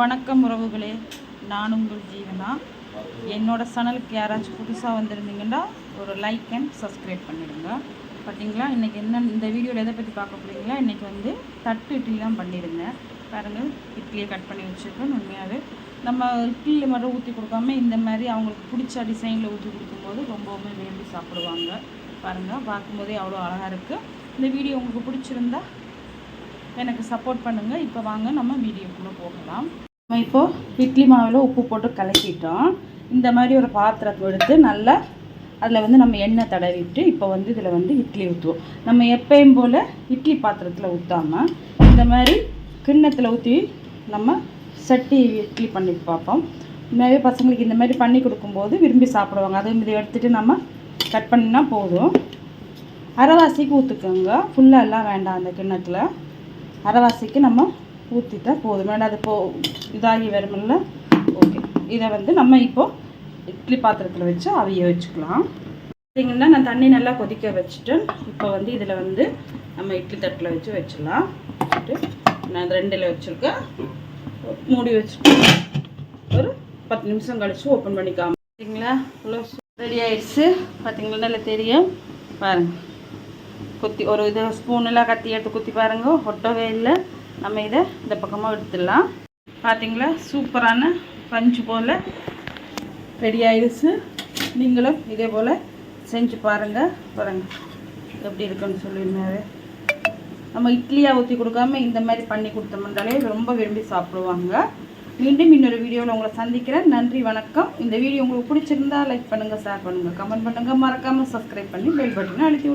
வணக்கம் உறவுகளே. நான் உங்கள் ஜீவனா. என்னோட சேனலுக்கு யாராச்சும் புதுசாக வந்திருந்தீங்கன்னா ஒரு லைக் அண்ட் சப்ஸ்கிரைப் பண்ணிடுங்க. பார்த்தீங்களா இன்றைக்கி என்ன இந்த வீடியோவில் எதை பற்றி பார்க்க போகிறீங்களா இன்றைக்கி வந்து தட்டு இட்லி தான் பண்ணியிருந்தேன் பாருங்கள் இட்லியை கட் பண்ணி வச்சுருக்கேன். உண்மையாகவே நம்ம இட்லியில் மட்டும் ஊற்றி கொடுக்காம இந்த மாதிரி அவங்களுக்கு பிடிச்ச டிசைனில் ஊற்றி கொடுக்கும்போது ரொம்பவுமே விரும்பி சாப்பிடுவாங்க. பாருங்கள் பார்க்கும்போதே அவ்வளோ அழகாக இருக்குது இந்த வீடியோ உங்களுக்கு பிடிச்சிருந்தா எனக்கு சப்போர்ட் பண்ணுங்கள் இப்போ வாங்க நம்ம வீடியோக்குள்ளே போகலாம். நம்ம இப்போது இட்லி மாவில் உப்பு போட்டு கலக்கிட்டோம். இந்த மாதிரி ஒரு பாத்திரத்தை எடுத்து நல்லா அதில் வந்து நம்ம எண்ணெய் தடவிட்டு இப்போ வந்து இதில் வந்து இட்லி ஊற்றுவோம் நம்ம எப்பயும் போல் இட்லி பாத்திரத்தில் ஊற்றாமல் இந்த மாதிரி கிண்ணத்தில் ஊற்றி நம்ம சட்டி இட்லி பண்ணி பார்ப்போம். நிறைய பசங்களுக்கு இந்த மாதிரி பண்ணி கொடுக்கும்போது விரும்பி சாப்பிடுவாங்க. அதே மாதிரி எடுத்துகிட்டு நம்ம கட் பண்ணினா போதும். அரைவாசிக்கு ஊற்றுக்கோங்க ஃபுல்லாக எல்லாம் வேண்டாம் அந்த கிண்ணத்தில். அரைவாசிக்கு நம்ம ஊற்றிட்டா போதும். வேண்டாம் அது போ இதாகி வருமில்ல ஓகே இதை வந்து நம்ம இப்போது இட்லி பாத்திரத்தில் வச்சு அவிய வச்சுக்கலாம். பார்த்தீங்கன்னா நான் தண்ணி நல்லா கொதிக்க வச்சுட்டேன். இப்போ வந்து இதில் வந்து நம்ம இட்லி தட்டில் வச்சு வச்சிடலாம். வச்சுட்டு நான் ரெண்டில் வச்சுருக்கேன். மூடி வச்சுட்டு ஒரு பத்து நிமிஷம் கழித்து ஓப்பன் பண்ணிக்காம பார்த்தீங்களா இவ்வளோ ரெடி ஆயிடுச்சு. பார்த்தீங்களா நல்லா தெரியும். பாருங்கள் குத்தி ஒரு இது ஸ்பூனெல்லாம் கத்தி எடுத்து குத்தி பாருங்க. ஒட்டவே இல்லை. நம்ம இதை இந்த பக்கமாக எடுத்துடலாம். பார்த்தீங்களா? சூப்பரான பஞ்சு போல் ரெடி ஆயிடுச்சு. நீங்களும் இதே போல் செஞ்சு பாருங்கள் பாருங்கள் எப்படி இருக்குன்னு சொல்லியிருந்தாரு. நம்ம இட்லியாக ஊற்றி கொடுக்காம இந்த மாதிரி பண்ணி கொடுத்தோம்னாலே ரொம்ப விரும்பி சாப்பிடுவாங்க. மீண்டும் இன்னொரு வீடியோவில் உங்களை சந்திக்கிறேன். நன்றி வணக்கம். இந்த வீடியோ உங்களுக்கு பிடிச்சிருந்தா லைக் பண்ணுங்கள் ஷேர் பண்ணுங்கள் கமெண்ட் பண்ணுங்கள் மறக்காமல் சப்ஸ்கிரைப் பண்ணி பெல் பட்டனை அழுத்தி